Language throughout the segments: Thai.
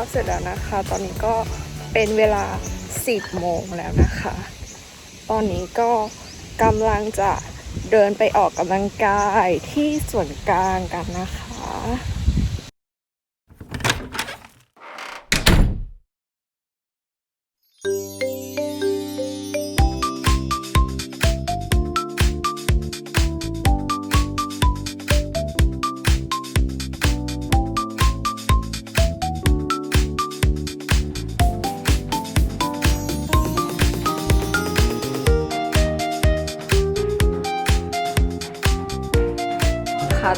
าวเช้าเสร็จแล้วนะคะ ตอนนี้ก็เป็นเวลา 10 โมงแล้วนะคะ ตอนนี้ก็กำลังจะเดินไปออกกำลังกายที่ส่วนกลางกันนะคะ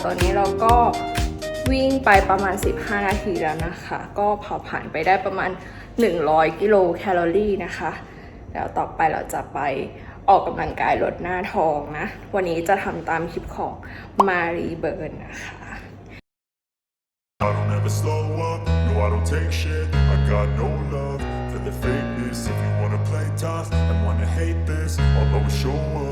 ตอนนี้เราก็วิ่งไปประมาณ 15 นาทีแล้วนะคะ ก็เผาผ่านไปได้ประมาณ 100 กิโลแคลอรี่นะคะแล้วต่อไปเราจะไปออกกำลังกายลดหน้าท้องนะ วันนี้จะทำตามคลิปของมารีเบิร์นนะคะ I don't ever slow up, no I don't take shit I got no love for the fakeness If you wanna play tough and wanna hate this I'll always show up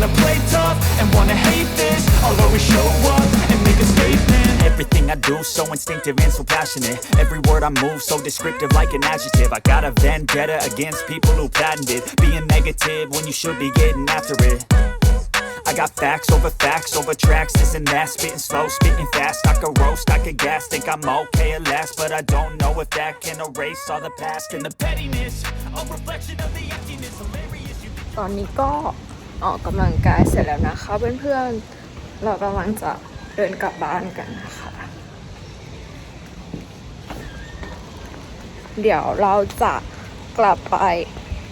do so instinctive and so passionate Every word I move so descriptive like an adjective I got a vendetta against people who patented Being negative when you should be getting after it I got facts over facts over tracks, this and that. Spitting slow, spitting fast. I could roast, I could gas. Think I'm okay at last, but I don't know if that can erase all the past and the pettiness. A reflection of the emptiness. Hilarious. You ตอนนี้ก็ออกกำลังกายเสร็จแล้วนะคะเพื่อนๆ เรากำลังจะเดินกลับบ้านกันนะคะ เดี๋ยวเราจะกลับไป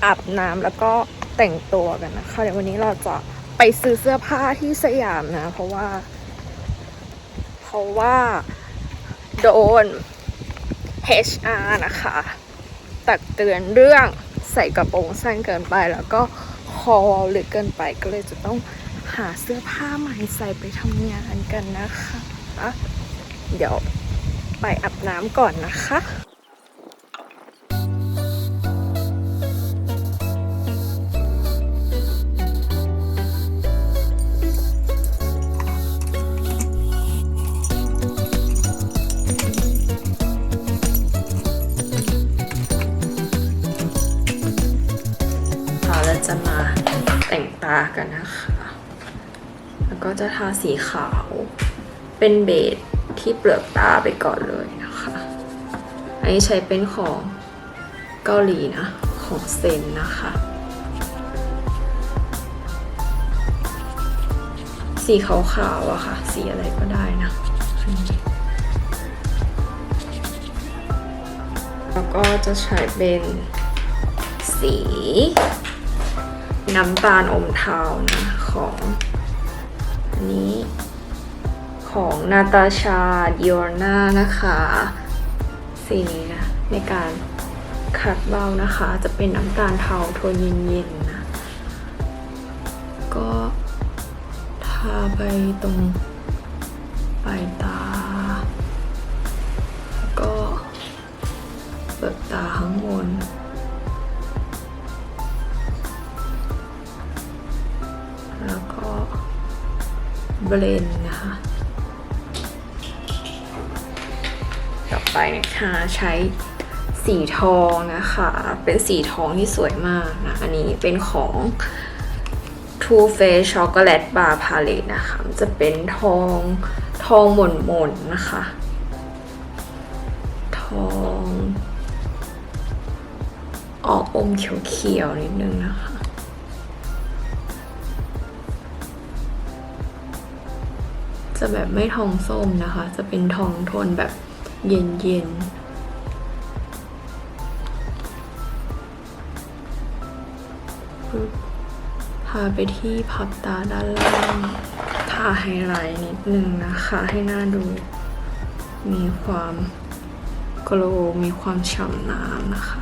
อาบน้ำแล้วก็แต่งตัวกันนะคะเดี๋ยววันนี้เราจะไปซื้อเสื้อผ้าที่สยามนะ เพราะว่า เพราะว่าโดน HR นะคะ ตักเตือนเรื่องใส่กระโปรงสั้นเกินไปแล้วก็คอลึกเกินไปก็เลยจะต้องหาเสื้อผ้าใหม่ใส่ไปทำงานกันนะคะ เดี๋ยวไปอาบน้ำก่อนนะคะากันนะคะ แล้วก็จะทาสีขาว เป็นเบสที่เปลือกตาไปก่อนเลยนะคะ อันนี้ใช้เป็นของเกาหลีนะ ของเซนนะคะ สีขาวๆอะค่ะ สีอะไรก็ได้นะแล้วก็จะใช้เป็นสี น้ำตาลอมเทานะของอันนี้ของนาตาชาดิโอนานะคะสีนี้นะในการคัดเบ้านะคะจะเป็นน้ำตาลเทาโทนเย็นๆนะก็ทาไปตรงปลายตาแล้วก็เปิดตาข้างบน เบลนนะคะ ต่อไปนะคะใช้สีทองนะคะ เป็นสีทองที่สวยมากนะ อันนี้เป็นของ Too Faced Chocolate Bar Palette นะคะ จะเป็นทองทองหม่นๆนนะคะ ทอง ออกอมเขียวๆนิดนึงนะคะ จะแบบไม่ทองส้มนะคะ จะเป็นทองโทนแบบเย็นๆปึ๊บพาไปที่พับตาด้านล่างทาไฮไลท์นิดนึงนะคะ ให้หน้าดู มีความโกลมีความฉ่ำน้ำนะคะ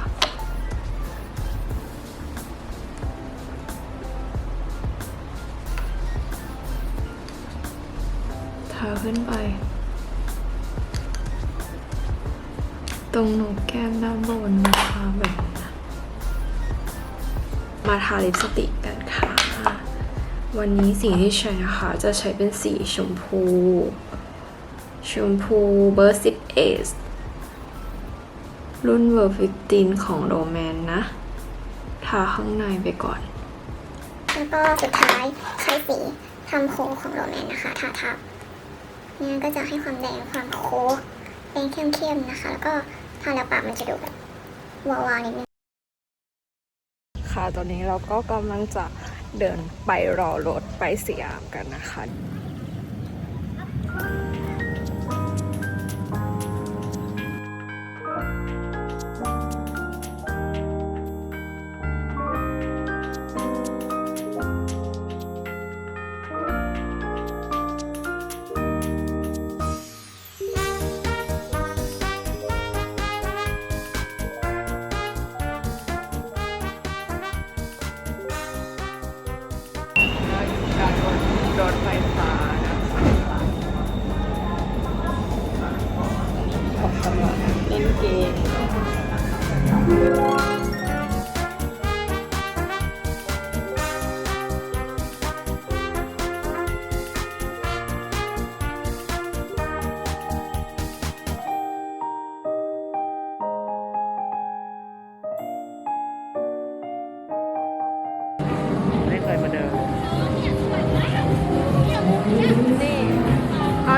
ทาขึ้นไป ตรงหนกแก้มด้านบนนะคะแบบมาทาลิปสติกกันค่ะ วันนี้สีที่ใช้นะคะจะใช้เป็นสีชมพู ชมพูเบอร์สิบเอสรุ่นเวอร์ฟิตินของโรแมนนะ ทาข้างในไปก่อนแล้วก็สุดท้ายใช้สีทำโคของโรแมนนะคะ ทาทับ เนี่ยก็จะให้ความแดงความโค้กแดงเข้มๆนะคะ แล้วก็ทาแล้วปากมันจะดูแบบวาวๆนิดนึงค่ะตอนนี้เราก็กำลังจะเดินไปรอรถไปสยามกันนะคะ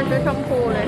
เอาชุดชมพูเลย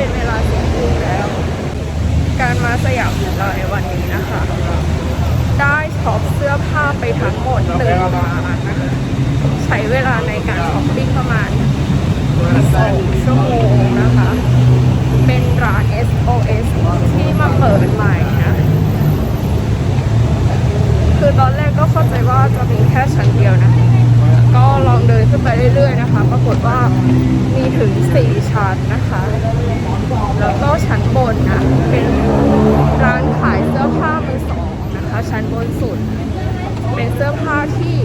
เป็นเวลาสี่ทุ่มแล้ว การมาสยามของเราในวันนี้นะคะ ได้ช็อปเสื้อผ้าไปทั้งหมดหนึ่งร้านนะคะใช้เวลาในการช้อปปิ้งประมาณสองชั่วโมงนะคะ เป็นร้าน SOS ที่มาเปิดใหม่นะคือตอนแรกก็เข้าใจว่าจะมีแค่ชั้นเดียวนะ ก็ลอง เดินขึ้นไปเรื่อยๆนะคะ ปรากฏว่ามีถึง 4 ชั้นนะคะ แล้วก็ชั้นบนนะเป็นร้านขายเสื้อผ้ามือสองนะคะ ชั้นบนสุด เป็นเสื้อผ้าที่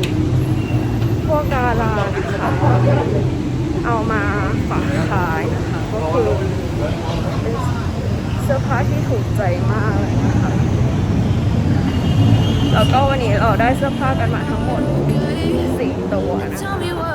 พวกดารานะคะเอามาฝากขายนะคะก็คือเป็นเสื้อผ้าที่ถูกใจมากเลยนะคะแล้วก็วันนี้เราได้เสื้อผ้ากันมาทั้งหมดสี่ตัวนะคะ